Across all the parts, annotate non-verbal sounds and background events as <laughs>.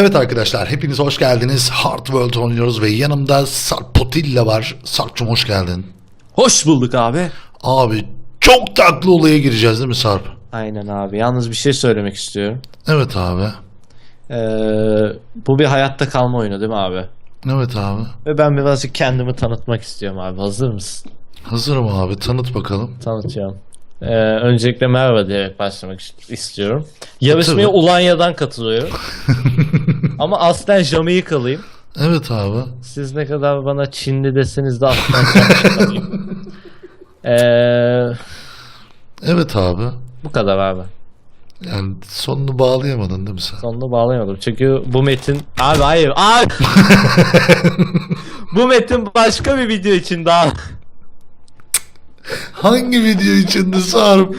Evet arkadaşlar hepiniz hoş geldiniz. Hard World oynuyoruz ve yanımda Sarp Potilla var. Sarp'cum hoş geldin. Hoş bulduk abi. Abi çok tatlı olaya gireceğiz değil mi Sarp? Aynen abi. Yalnız bir şey söylemek istiyorum. Evet abi. Ee, bu bir hayatta kalma oyunu değil mi abi? Evet abi. Ve ben birazcık kendimi tanıtmak istiyorum abi. Hazır mısın? Hazırım abi tanıt bakalım. Tanıtıyorum. Ee, öncelikle merhaba diyerek başlamak ist- istiyorum. Yarışmaya Tabii. Ulanya'dan katılıyorum. <laughs> Ama aslen Jamaikalıyım. Evet abi. Siz ne kadar bana Çinli deseniz de aslen Jamaikalıyım. <laughs> Ee, Evet abi. bu kadar abi. Yani sonunu bağlayamadın değil mi sen? Sonunu bağlayamadım. Çünkü bu metin... Abi hayır. Abi. <laughs> bu metin başka bir video için daha... <laughs> Hangi video içinde Sarp?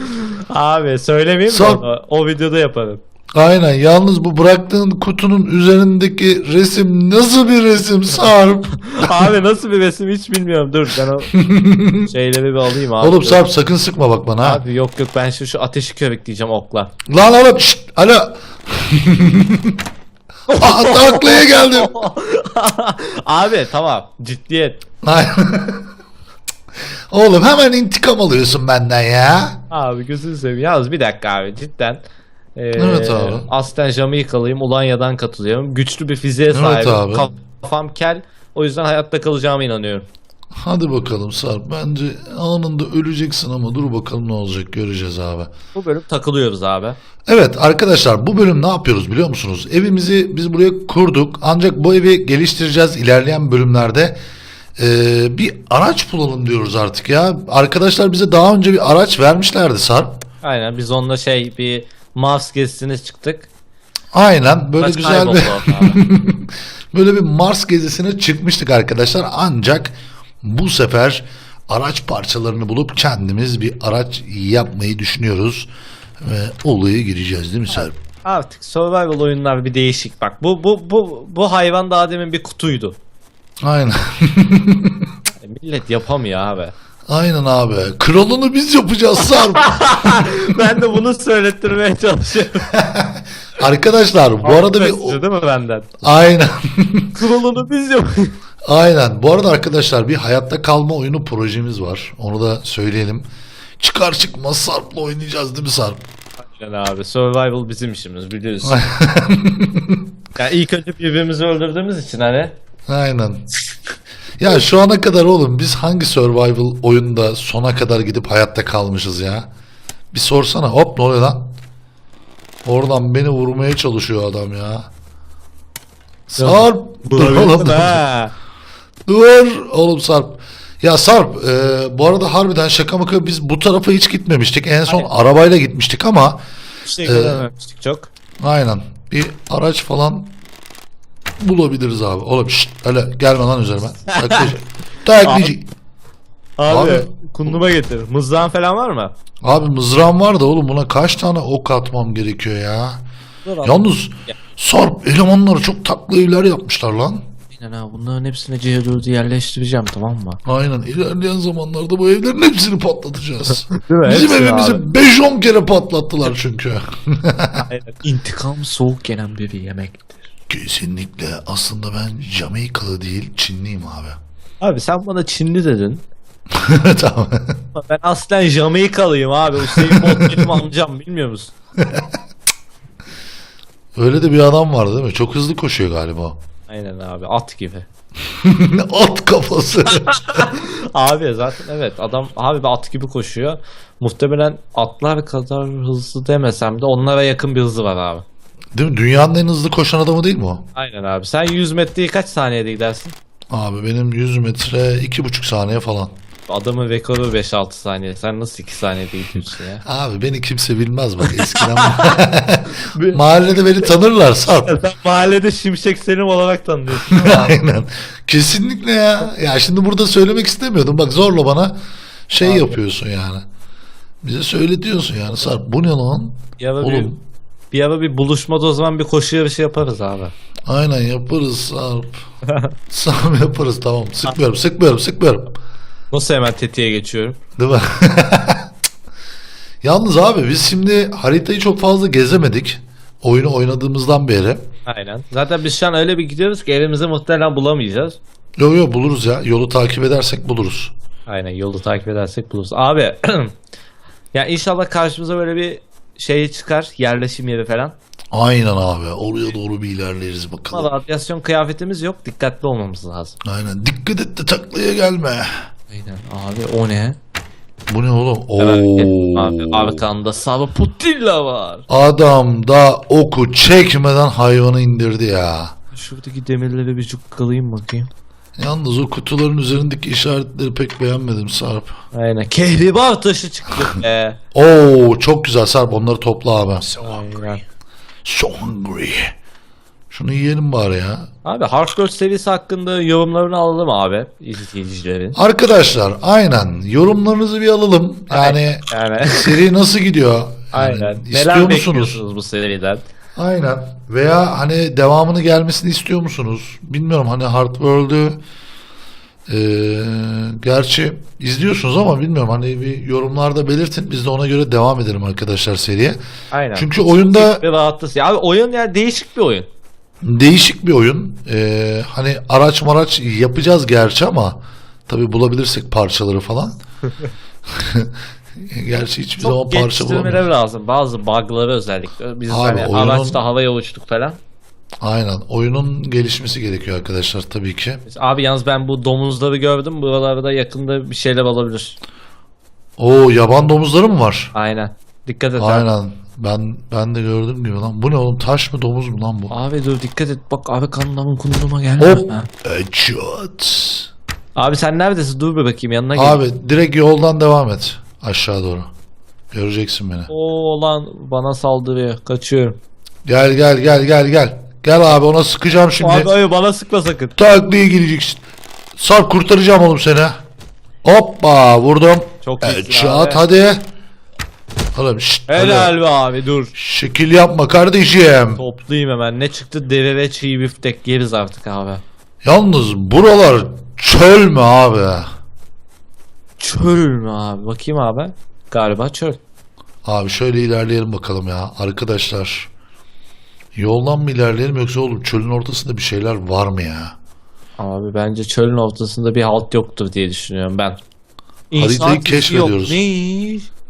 Abi söylemeyeyim mi onu? O videoda yaparım. Aynen yalnız bu bıraktığın kutunun üzerindeki resim nasıl bir resim Sarp? <laughs> Abi nasıl bir resim hiç bilmiyorum. Dur ben o <laughs> şeyleri bir alayım abi. Oğlum. Sarp sakın sıkma bak bana ha. Abi yok yok ben şu, şu ateşi körükleyeceğim okla. Lan oğlum şşt alo. Aa, taklaya geldim. abi tamam ciddiyet. Aynen. Oğlum hemen intikam alıyorsun benden ya. Abi gözünü seveyim. Yalnız bir dakika abi cidden. Ee, Evet abi. Aslen Jamaikalıyım. Ulanya'dan katılıyorum. Güçlü bir fiziğe Evet sahibim. abi. Kafam kel. O yüzden hayatta kalacağıma inanıyorum. Hadi bakalım Sarp. Bence anında öleceksin ama dur bakalım ne olacak göreceğiz abi. Bu bölüm takılıyoruz abi. Evet arkadaşlar bu bölüm ne yapıyoruz biliyor musunuz? Evimizi biz buraya kurduk ancak bu evi geliştireceğiz ilerleyen bölümlerde. Ee, bir araç bulalım diyoruz artık ya. Arkadaşlar bize daha önce bir araç vermişlerdi Sarp. Aynen biz onunla şey bir Mars gezisine çıktık. Aynen böyle Kaç güzel bir <laughs> böyle bir Mars gezisine çıkmıştık arkadaşlar. Ancak bu sefer araç parçalarını bulup kendimiz bir araç yapmayı düşünüyoruz. Ve olaya gireceğiz değil mi Sarp? Artık survival oyunlar bir değişik bak. Bu bu bu bu hayvan daha demin bir kutuydu. Aynen. E, millet yapamıyor abi. Aynen abi. Kralını biz yapacağız Sarp. <laughs> ben de bunu söylettirmeye çalışıyorum. <laughs> Arkadaşlar bu arada bir değil mi benden? aynen. <laughs> Kralını biz yapıyoruz. aynen. Bu arada arkadaşlar bir hayatta kalma oyunu projemiz var. Onu da söyleyelim. Çıkar çıkmaz Sarp'la oynayacağız değil mi Sarp? Aynen abi survival bizim işimiz biliyorsun. yani ilk önce birbirimizi öldürdüğümüz için hani. Aynen. Ya şu ana kadar oğlum biz hangi survival oyunda sona kadar gidip hayatta kalmışız ya? Bir sorsana. Hop ne oluyor lan? Oradan beni vurmaya çalışıyor adam ya. Sarp. Dur oğlum. Ha. <laughs> Dur oğlum Sarp. Ya Sarp e, bu arada harbiden şaka maka biz bu tarafa hiç gitmemiştik. En son arabayla gitmiştik ama İşte görememiştik çok. aynen bir araç falan bulabiliriz abi. Oğlum şşt öyle gelme lan üzerime. Taklacı. <laughs> Taklacı. Abi, Abi- kunduma getir. Mızrağın falan var mı? Abi mızrağım var da oğlum buna kaç tane ok atmam gerekiyor ya. Dur abi. Yalnız Sarp elemanları çok tatlı evler yapmışlar lan. Aynen abi bunların hepsine C4'ü yerleştireceğim tamam mı? Aynen ilerleyen zamanlarda bu evlerin hepsini patlatacağız. <laughs> Değil mi? Bizim Hepsini evimizi abi. 5-10 kere patlattılar çünkü. <laughs> Aynen. İntikam soğuk gelen bir yemektir. Kesinlikle aslında ben Jamaikalı değil Çinliyim abi. Abi sen bana Çinli dedin. <laughs> tamam. Ama Ben aslen Jamaikalıyım abi. Hüseyin Bolt <laughs> benim amcam bilmiyor musun? Öyle de bir adam vardı değil mi? Çok hızlı koşuyor galiba. Aynen abi at gibi. <laughs> At kafası. Abi zaten evet adam abi bir at gibi koşuyor. Muhtemelen atlar kadar hızlı demesem de onlara yakın bir hızı var abi. Değil mi? Dünyanın en hızlı koşan adamı değil mi o? Aynen abi. Sen 100 metreyi kaç saniyede gidersin? Abi benim 100 metre 2,5 saniye falan. Adamın rekoru 5-6 saniye. Sen nasıl 2 saniyede gidiyorsun ya? <laughs> Abi beni kimse bilmez bak eskiden. <laughs> Mahallede beni tanırlar Sarp. <laughs> Sen mahallede Şimşek Selim olarak tanıyorsun. Aynen. Kesinlikle ya. Ya şimdi burada söylemek istemiyordum. Bak zorla bana şey yapıyorsun yani. Bize söyletiyorsun yani Sarp. Bu ne lan? Bir ara bir, Oğlum. Bir ara bir buluşmada o zaman bir koşu yarışı yaparız abi. Aynen yaparız Sarp. <laughs> Sarp yaparız tamam. Sıkmıyorum sıkmıyorum sıkmıyorum. Nasıl hemen tetiğe geçiyorum? Değil mi? <laughs> Yalnız abi biz şimdi haritayı çok fazla gezemedik. Oyunu oynadığımızdan beri. Aynen. Zaten biz şu an öyle bir gidiyoruz ki evimizi muhtemelen bulamayacağız. Yo yo buluruz ya. Yolu takip edersek buluruz. Aynen yolu takip edersek buluruz. Abi <clears throat> ya inşallah karşımıza böyle bir şey çıkar. Yerleşim yeri falan. Aynen abi. Oraya doğru bir ilerleriz Ama bakalım. radyasyon kıyafetimiz yok. Dikkatli olmamız lazım. Aynen. Dikkat et de taklaya gelme. Aynen. Abi o ne? Bu ne oğlum? Abi, arkanda Sava Putilla var. Adam da oku çekmeden hayvanı indirdi ya. Şuradaki demirleri bir cukkalayayım bakayım. Yalnız o kutuların üzerindeki işaretleri pek beğenmedim Sarp. Aynen. Kehribar taşı çıktı be. <laughs> Oo çok güzel Sarp onları topla abi. Aynen. So hungry. Şunu yiyelim bari ya. Abi Hardcore serisi hakkında yorumlarını alalım abi izleyicilerin. Arkadaşlar aynen yorumlarınızı bir alalım. Yani Yani seri nasıl gidiyor? Yani aynen. Neler musunuz? bekliyorsunuz bu seriden? Aynen. Veya hani devamını gelmesini istiyor musunuz? Bilmiyorum hani Hard World'ü eee, gerçi izliyorsunuz ama bilmiyorum hani bir yorumlarda belirtin. Biz de ona göre devam edelim arkadaşlar seriye. Aynen. Çünkü oyunda bir rahatlasın. Abi oyun yani değişik bir oyun. değişik bir oyun. Eee, hani araç maraç yapacağız gerçi ama tabi bulabilirsek parçaları falan. <laughs> <laughs> gerçi hiçbir zaman Çok parça geliştirmeler bulamıyoruz. lazım. Bazı bug'ları özellikle. Biz Abi, hani oyunun- araçta havaya uçtuk falan. Aynen. Oyunun gelişmesi gerekiyor arkadaşlar tabii ki. Biz- Abi yalnız ben bu domuzları gördüm. Buralarda yakında bir şeyler olabilir. Oo yaban domuzları mı var? Aynen. Dikkat et abi. Aynen. Ben ben de gördüm gibi lan. Bu ne oğlum? Taş mı domuz mu lan bu? Abi dur dikkat et. Bak abi kanlamın kunduma gelme. Hop. Ha. Headshot. Abi sen neredesin? Dur bir bakayım yanına gel. Abi direkt yoldan devam et. Aşağı doğru. Göreceksin beni. Oo lan bana saldırıyor. Kaçıyorum. Gel gel gel gel gel. Gel abi ona sıkacağım şimdi. Abi hayır bana sıkma sakın. Taklaya geleceksin. Sarp kurtaracağım oğlum seni. Hoppa vurdum. Çok iyisin abi. hadi. Oğlum şşt. Helal be abi dur. Şekil yapma kardeşim. Toplayayım hemen. Ne çıktı? Deve ve çiğ biftek yeriz artık abi. Yalnız buralar çöl mü abi? Çöl mü abi? Bakayım abi. Galiba çöl. Abi şöyle ilerleyelim bakalım ya. Arkadaşlar. Yoldan mı ilerleyelim yoksa oğlum çölün ortasında bir şeyler var mı ya? Abi bence çölün ortasında bir halt yoktur diye düşünüyorum ben. Haritayı İnsan keşfediyoruz. Yok.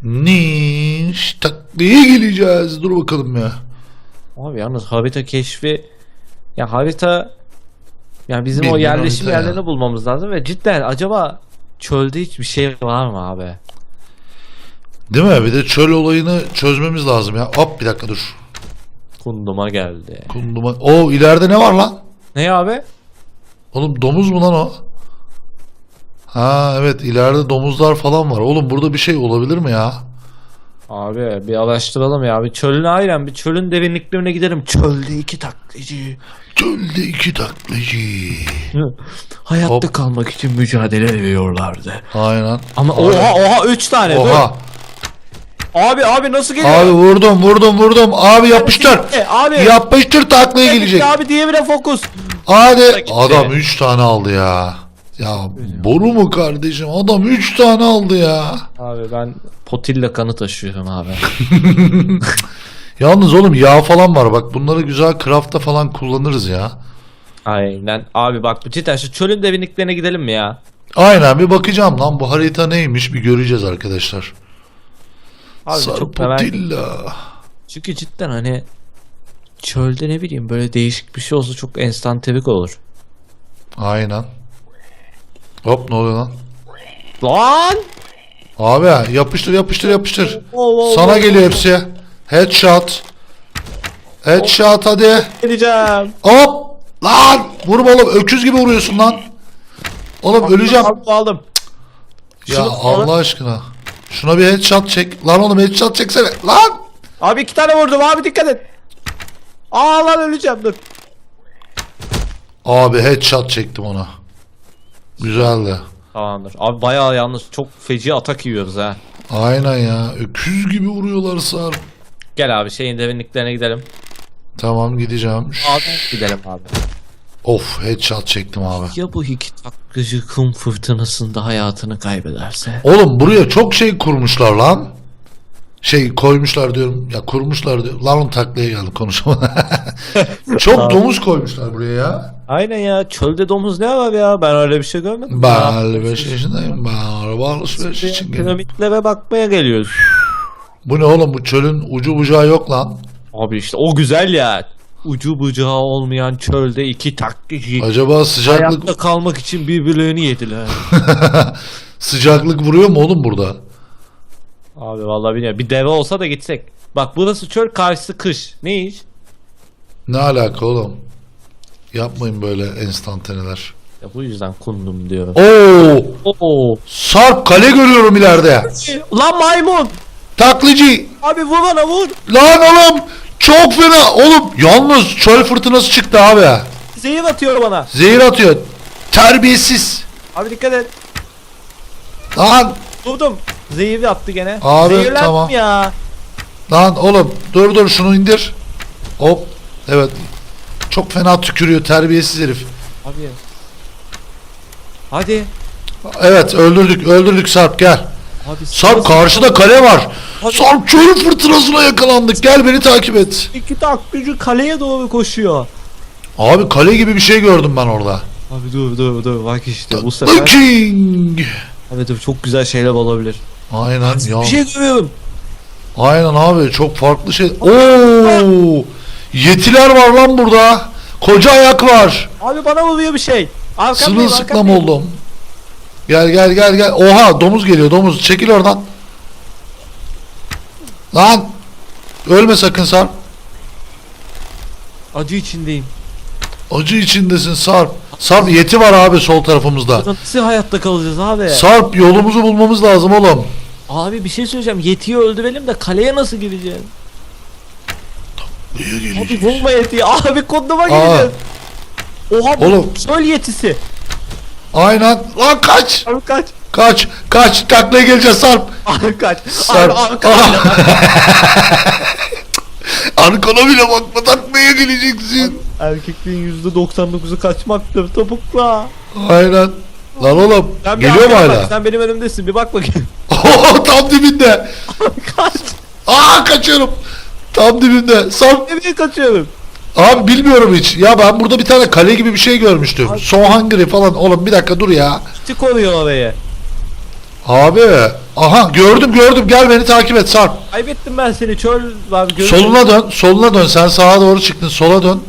Ne? Niş taklaya geleceğiz. Dur bakalım ya. Abi yalnız harita keşfi ya harita ya bizim o Bilmiyorum yerleşim harita ya. yerlerini bulmamız lazım ve cidden acaba çölde hiçbir şey var mı abi? Değil mi? Bir de çöl olayını çözmemiz lazım ya. Hop bir dakika dur. Kunduma geldi. Kunduma. O ileride ne var lan? Ne abi? Oğlum domuz mu lan o? Ha evet ileride domuzlar falan var. Oğlum burada bir şey olabilir mi ya? Abi bir araştıralım ya. Bir çölün aynen bir çölün derinliklerine gidelim. Çölde iki taklacı. Çölde iki taklacı. <laughs> Hayatta Hop. kalmak için mücadele ediyorlardı. Aynen. Ama oha oha 3 tane dur. Oha. Abi abi nasıl geliyor? Abi vurdum vurdum vurdum. Abi yapıştır. E, abi. Yapıştır taklaya gelecek. Abi diğerine fokus. Hadi. Adam 3 tane aldı ya. Ya boru mu kardeşim? Adam 3 tane aldı ya. Abi ben potilla kanı taşıyorum abi. <laughs> Yalnız oğlum yağ falan var. Bak bunları güzel craft'ta falan kullanırız ya. Aynen. Abi bak bu cidden şu çölün derinliklerine gidelim mi ya? Aynen bir bakacağım lan bu harita neymiş bir göreceğiz arkadaşlar. Abi çok merak Sarpotilla. Çünkü cidden hani çölde ne bileyim böyle değişik bir şey olsa çok enstantarik olur. Aynen. Hop ne oluyor lan? Lan! Abi yapıştır yapıştır yapıştır. Oo, oo, Sana oo. geliyor hepsi. Headshot. Headshot hadi. Gideceğim. Hop. Lan. Vurma oğlum öküz gibi vuruyorsun lan. Oğlum öleceğim. Aldım, aldım. Ya Şunu Allah aşkına. Şuna bir headshot çek. Lan oğlum headshot çeksene. Lan. Abi iki tane vurdum abi dikkat et. Aa lan öleceğim dur. Abi headshot çektim ona. Güzeldi. Tamamdır. Abi bayağı yalnız çok feci atak yiyoruz ha. Aynen ya. Öküz gibi vuruyorlar Sarp. Gel abi şeyin derinliklerine gidelim. Tamam gideceğim. Abi gidelim abi. Of headshot çektim abi. Ya bu iki taklacı kum fırtınasında hayatını kaybederse? Oğlum buraya çok şey kurmuşlar lan. Şey koymuşlar diyorum. Ya kurmuşlar diyorum. Lan onu taklaya geldim konuşamadım. <laughs> Çok domuz koymuşlar buraya ya. Aynen ya çölde domuz ne var ya ben öyle bir şey görmedim. Ben Ya, 55 yaşındayım. Ben araba alışveriş için geldim. Piramitlere bakmaya geliyoruz. Bu ne oğlum bu çölün ucu bucağı yok lan. Abi işte o güzel ya. Ucu bucağı olmayan çölde iki taktici Acaba sıcaklık hayatta kalmak için birbirlerini yediler. <laughs> sıcaklık vuruyor mu oğlum burada? Abi vallahi bilmiyorum. Bir deve olsa da gitsek. Bak burası çöl karşısı kış. Ne iş? Ne alaka oğlum? Yapmayın böyle enstantaneler. Ya bu yüzden kundum diyorum. Oo! Oo. Sarp kale görüyorum ileride. Lan maymun! Taklici. Abi vur bana vur. Lan oğlum çok fena. Oğlum yalnız çöl fırtınası çıktı abi. Zehir atıyor bana. Zehir atıyor. Terbiyesiz. Abi dikkat et. Lan Vurdum. Zehir attı gene. Abi, Zehirlendim tamam. ya. lan oğlum dur dur şunu indir. Hop. Evet. Çok fena tükürüyor terbiyesiz herif. Abi. Hadi. Evet öldürdük öldürdük Sarp gel. Abi Sarp karşıda kale var. Hadi. Sarp çöl fırtınasına yakalandık. Gel beni takip et. İki taklıcı kaleye doğru koşuyor. Abi kale gibi bir şey gördüm ben orada. Abi dur dur dur bak işte bu The sefer. King. Abi dur çok güzel şeyler olabilir. Aynen ya. Bir şey görüyorum. Aynen abi çok farklı şey. Oo! Yetiler var lan burada. Koca ayak var. Abi bana vuruyor bir şey. Arkamdayım Sırılsıklam oldum. Gel gel gel gel. Oha domuz geliyor domuz. Çekil oradan. Lan. Ölme sakın Sarp. Acı içindeyim. Acı içindesin Sarp. Sarp yeti var abi sol tarafımızda. Nasıl hayatta kalacağız abi? Sarp yolumuzu bulmamız lazım oğlum. abi bir şey söyleyeceğim. Yetiyi öldürelim de kaleye nasıl gireceğiz? Abi bulma yetiyi. Abi konduma Aa. gireceğiz. Oha bu Oğlum. çöl yetisi. Aynen. Lan kaç. Abi kaç. Kaç. Kaç. Taklaya geleceğiz Sarp. Abi kaç. Sarp. Abi arkana. Arkana <laughs> bile bakma taklaya geleceksin. Erkekliğin %99'u kaçmaktır topukla. Aynen. Lan oğlum. Sen bir Geliyor mu arkana hala? Sen benim önümdesin bir bak bakayım. <laughs> Oo, tam dibinde. kaç. Aa kaçıyorum. Tam dibinde. Sarp. Nereye kaçıyorum? Abi bilmiyorum hiç. Ya ben burada bir tane kale gibi bir şey görmüştüm. So Hungry falan. Oğlum bir dakika dur ya. Gitti koruyor orayı. Abi. Aha gördüm gördüm. Gel beni takip et Sarp. Kaybettim ben seni çöl var görüyorum. Soluna dön. Soluna dön. Sen sağa doğru çıktın. Sola dön.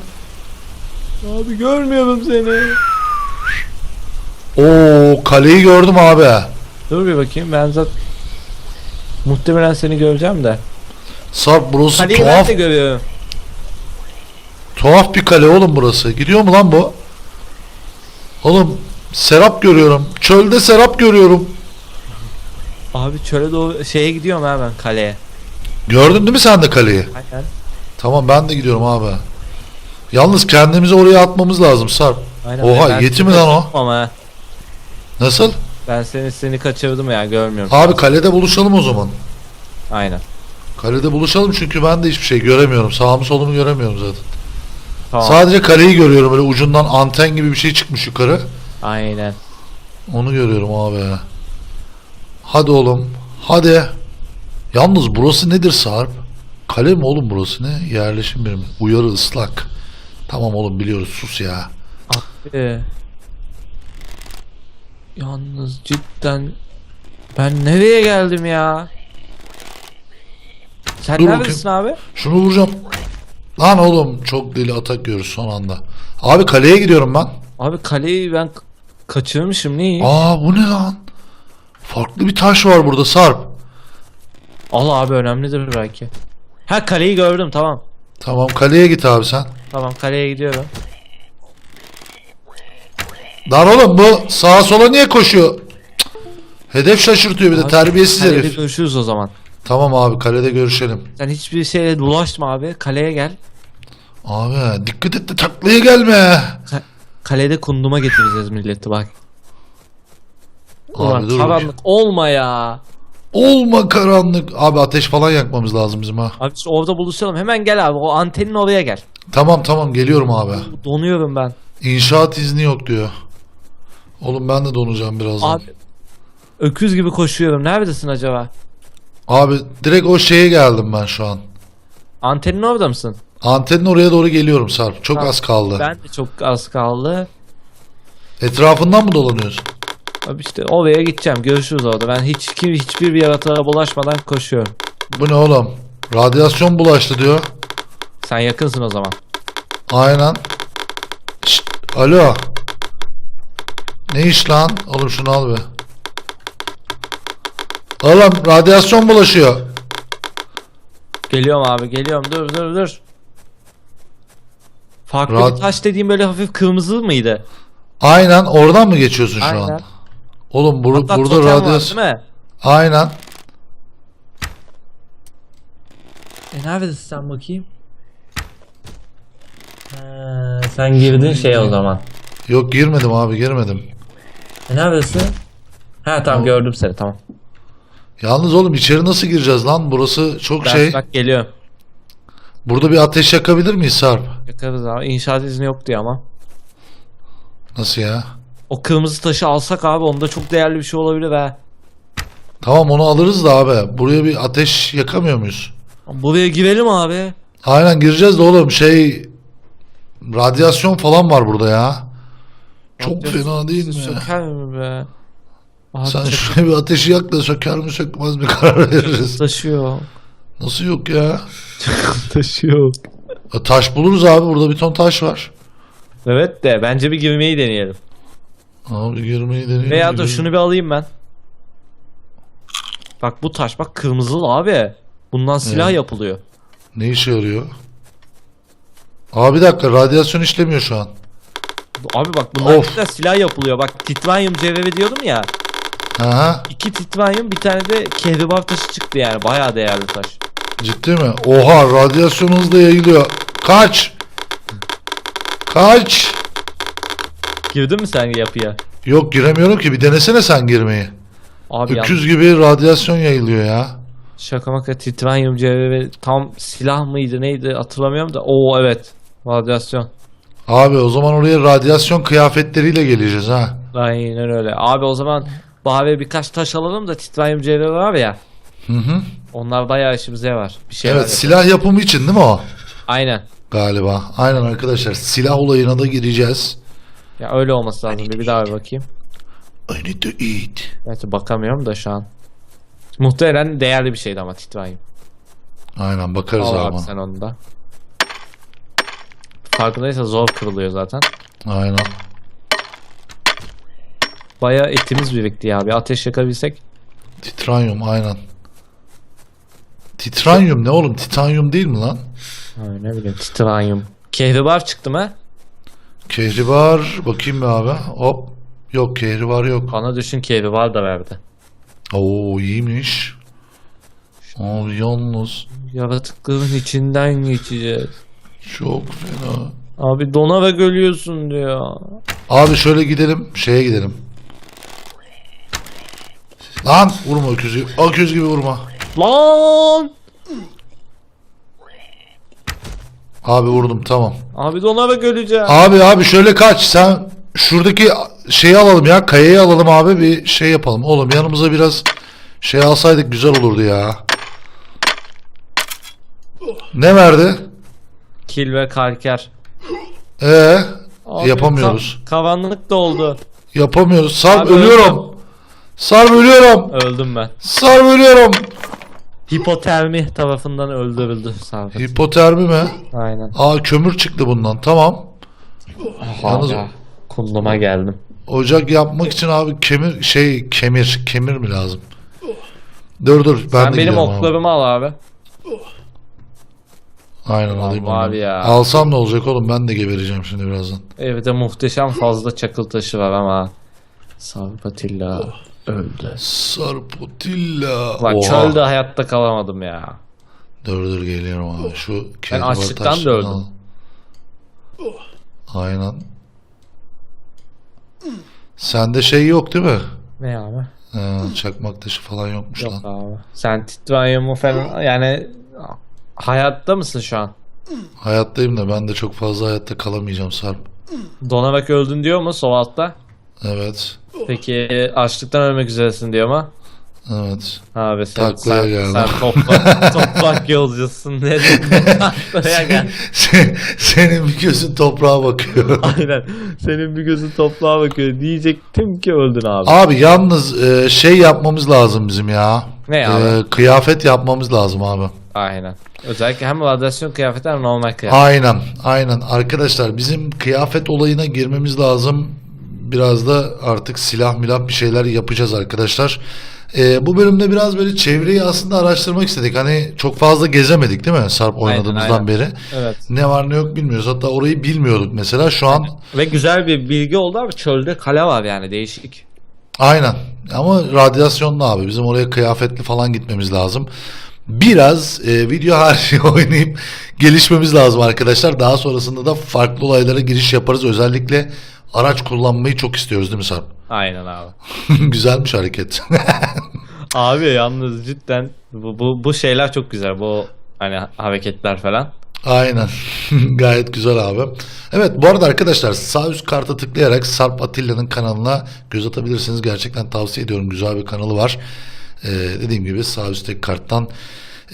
Abi görmüyorum seni. Oo kaleyi gördüm abi. Dur bir bakayım ben zaten muhtemelen seni göreceğim de. Sarp burası Kaleyi ben tuhaf de görüyorum. tuhaf bir kale oğlum burası. Gidiyor mu lan bu? Oğlum serap görüyorum. Çölde serap görüyorum. Abi çöle doğru şeye gidiyorum hemen kaleye. Gördün değil mi sen de kaleyi? Aynen. Tamam ben de gidiyorum abi. Yalnız kendimizi oraya atmamız lazım Sarp. Aynen. Oha, Ben yeti seni mi lan o? kaçırdım Ama ha. Nasıl? ben seni seni kaçırdım ya görmüyorum. Abi kalede buluşalım o zaman. Aynen. Kalede buluşalım çünkü ben de hiçbir şey göremiyorum. Sağımı solumu göremiyorum zaten. Tamam. Sadece kaleyi görüyorum. Böyle ucundan anten gibi bir şey çıkmış yukarı. Aynen. Onu görüyorum abi. Hadi oğlum. Hadi. Yalnız burası nedir Sarp? Kale mi oğlum burası ne? Yerleşim birimi. Uyarı ıslak. Tamam oğlum biliyoruz sus ya. Ee, yalnız cidden ben nereye geldim ya? Sen Dur neredesin abi? Şunu vuracağım. Lan oğlum çok deli atak yiyoruz son anda. Abi kaleye gidiyorum ben. Abi kaleyi ben kaçırmışım neyi? Aa bu ne lan? Farklı bir taş var burada Sarp. Al abi önemlidir belki. Ha kaleyi gördüm tamam. Tamam kaleye git abi sen. Tamam kaleye gidiyorum. Lan oğlum bu sağa sola niye koşuyor? Cık. Hedef şaşırtıyor bir de Abi, terbiyesiz herif. görüşürüz o zaman. Tamam abi kalede görüşelim. Sen hiçbir şeye bulaşma abi. Kaleye gel. Abi dikkat et de taklaya gelme. Ka- kalede kunduma getireceğiz milleti bak. Abi Ulan dur. karanlık olma ya. Olma karanlık. Abi ateş falan yakmamız lazım bizim ha. Abi işte orada buluşalım. Hemen gel abi. O antenin oraya gel. Tamam tamam geliyorum abi. Donuyorum ben. İnşaat izni yok diyor. Oğlum ben de donacağım birazdan. Abi öküz gibi koşuyorum. Neredesin acaba? Abi direkt o şeye geldim ben şu an. Antenin orada mısın? Antenin oraya doğru geliyorum Sarp. Çok Tamam. az kaldı. Ben de çok az kaldı. Etrafından mı dolanıyorsun? Abi işte oraya gideceğim. Görüşürüz orada. Ben hiç kim hiçbir bir yaratığa bulaşmadan koşuyorum. Bu ne oğlum? Radyasyon bulaştı diyor. Sen yakınsın o zaman. Aynen. Şşt, alo. Ne iş lan? Oğlum şunu al be. Oğlum radyasyon bulaşıyor. Geliyorum abi geliyorum. Dur dur dur. Farklı Rad- bir taş dediğim böyle hafif kırmızı mıydı? Aynen oradan mı geçiyorsun şu Aynen. an? Oğlum bur- Hatta burada totem var, radyasyon. değil mi? Aynen. E neredesin sen bakayım? Ha, sen girdin şey o zaman. Yok girmedim abi girmedim. E neredesin? Ha tamam gördüm seni tamam. Yalnız oğlum içeri nasıl gireceğiz lan? Burası çok Ben şey. bak geliyorum. Burada bir ateş yakabilir miyiz Sarp? Yakarız abi. İnşaat izni yok diye ama. Nasıl ya? O kırmızı taşı alsak abi onda çok değerli bir şey olabilir ha. Tamam onu alırız da abi. Buraya bir ateş yakamıyor muyuz? Buraya girelim abi. Aynen gireceğiz de oğlum şey radyasyon falan var burada ya. Çok Radyasyon fena değil mi? Söker mi be? Abi Sen çok şuraya bir ateşi yak da söker mi sökmez mi karar veririz. taşıyor. Nasıl yok ya? <laughs> taşıyor. E, Taş buluruz abi burada bir ton taş var. Evet de bence bir girmeyi deneyelim. Abi girmeyi deneyelim. Veya dur girelim. şunu bir alayım ben. Bak bu taş bak kırmızılı abi. Bundan silah Evet. yapılıyor. Ne işe yarıyor? Abi bir dakika radyasyon işlemiyor şu an. Abi bak bundan Of. cidden silah yapılıyor. Bak titranyum cevheri diyordum ya. Aha İki titranyum bir tane de kehribar taşı çıktı yani. Bayağı değerli taş. ciddi mi? Oha radyasyon hızla yayılıyor. Kaç! Kaç! Girdin mi sen yapıya? Yok giremiyorum ki bir denesene sen girmeyi. Abi Öküz gibi radyasyon yayılıyor ya. şaka maka titranyum cevheri tam silah mıydı neydi hatırlamıyorum da. Oo evet. Radyasyon. Abi o zaman oraya radyasyon kıyafetleriyle geleceğiz ha. Aynen öyle. Abi o zaman Bahane birkaç taş alalım da titranyum cevheri var ya. Hı hı. Onlar bayağı işimize var. Bir şey Evet silah yapımı için değil mi o? Aynen. Galiba. Aynen arkadaşlar silah olayına da gireceğiz. Ya öyle olması lazım. Bir, bir daha bir bakayım. I need to eat. Gerçi bakamıyorum da şu an. Muhtemelen değerli bir şeydi ama titranyum. Aynen bakarız Al abi. sen onu da. Farkındaysa zor kırılıyor zaten. Aynen. Baya etimiz birikti ya. Bir ateş yakabilsek. Titranyum aynen. Titranyum ne oğlum? Titanyum değil mi lan? Ha, ne bileyim titranyum. Kehribar çıktı mı? Kehribar bakayım bir abi. Hop. Yok kehribar yok. Bana düşün kehribar da verdi. Oo iyiymiş. Abi yalnız Yaratıkların içinden geçeceğiz. çok fena. Abi donarak ölüyorsun diyor. Abi şöyle gidelim. Şeye gidelim. Lan vurma öküzü. Öküz gibi vurma. Lan! Abi vurdum tamam. Abi donarak öleceğim. Abi abi şöyle kaç. Sen şuradaki şeyi alalım ya. Kayayı alalım abi bir şey yapalım. Oğlum yanımıza biraz şey alsaydık güzel olurdu ya. Ne verdi? Kil ve kalker. Ee, Abi, yapamıyoruz. ka- karanlık da oldu. Yapamıyoruz. Sarp Abi ölüyorum. Sarp ölüyorum. Öldüm ben. Sarp ölüyorum. Hipotermi tarafından öldürüldü Sabit. Hipotermi mi? Aynen. Aa kömür çıktı bundan. Tamam. Yalnız- Abi, Kulluma geldim. Ocak yapmak için abi kemir şey kemir kemir mi lazım? Dur dur ben Sen de benim gidiyorum abi. oklarımı al abi. Aynen alayım var onu. ya. Alsam ne olacak oğlum ben de gebereceğim şimdi birazdan. Evde muhteşem fazla çakıl taşı var ama Sabit Atilla öldü. Sarpotilla. Bak Oha. çölde hayatta kalamadım ya. Dur dur geliyorum abi. Şu kehribar açlıktan da öldüm. al. Aynen. Sende şey yok değil mi? Ne abi? Ee, çakmak taşı falan yokmuş Yok lan. abi. Sen titranyumu falan yani hayatta mısın şu an? Hayattayım da ben de çok fazla hayatta kalamayacağım Sarp. Donarak öldün diyor mu sol altta? Evet. Peki açlıktan ölmek üzeresin diyor mu? Evet. Abi sen, Taklaya sen, geldim. sen toprak, <laughs> toprak yolcusun. Ne dedin? <laughs> Taklaya gel. Sen- senin bir gözün toprağa bakıyor. <laughs> Aynen. Senin bir gözün toprağa bakıyor. Diyecektim ki öldün abi. Abi yalnız e, şey yapmamız lazım bizim ya. Ne abi? E, kıyafet yapmamız lazım abi. Aynen. Özellikle hem radyasyon kıyafeti hem normal kıyafet. Aynen, aynen. Arkadaşlar bizim kıyafet olayına girmemiz lazım. Biraz da artık silah milah bir şeyler yapacağız arkadaşlar. Ee, bu bölümde biraz böyle çevreyi aslında araştırmak istedik. Hani çok fazla gezemedik değil mi Sarp oynadığımızdan aynen. beri? Evet. Ne var ne yok bilmiyoruz. Hatta orayı bilmiyorduk mesela. Şu an Ve güzel bir bilgi oldu abi. Çölde kale var yani değişik. aynen. Ama radyasyonlu abi. Bizim oraya kıyafetli falan gitmemiz lazım. Biraz e, video harici <laughs> oynayıp gelişmemiz lazım arkadaşlar. Daha sonrasında da farklı olaylara giriş yaparız. Özellikle araç kullanmayı çok istiyoruz değil mi Sarp? Aynen abi. <laughs> Güzelmiş hareket. <laughs> Abi yalnız cidden bu, bu, bu şeyler çok güzel. Bu hani hareketler falan. Aynen. <laughs> Gayet güzel abi. Evet bu arada arkadaşlar sağ üst karta tıklayarak Sarp Atilla'nın kanalına göz atabilirsiniz. Gerçekten tavsiye ediyorum. Güzel bir kanalı var. Ee, dediğim gibi sağ üstteki karttan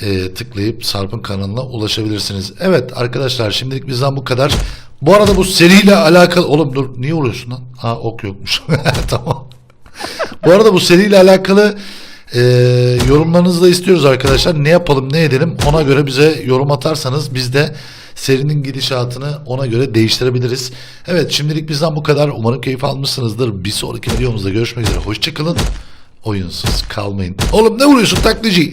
e, tıklayıp Sarp'ın kanalına ulaşabilirsiniz. Evet arkadaşlar şimdilik bizden bu kadar. Bu arada bu seriyle alakalı... Oğlum dur niye vuruyorsun lan? Ha ok yokmuş. <laughs> tamam. Bu arada bu seriyle alakalı e, yorumlarınızı da istiyoruz arkadaşlar. Ne yapalım ne edelim ona göre bize yorum atarsanız biz de serinin gidişatını ona göre değiştirebiliriz. Evet şimdilik bizden bu kadar. Umarım keyif almışsınızdır. Bir sonraki videomuzda görüşmek üzere. Hoşçakalın. Oyunsuz kalmayın. Oğlum ne vuruyorsun taklacı? <laughs>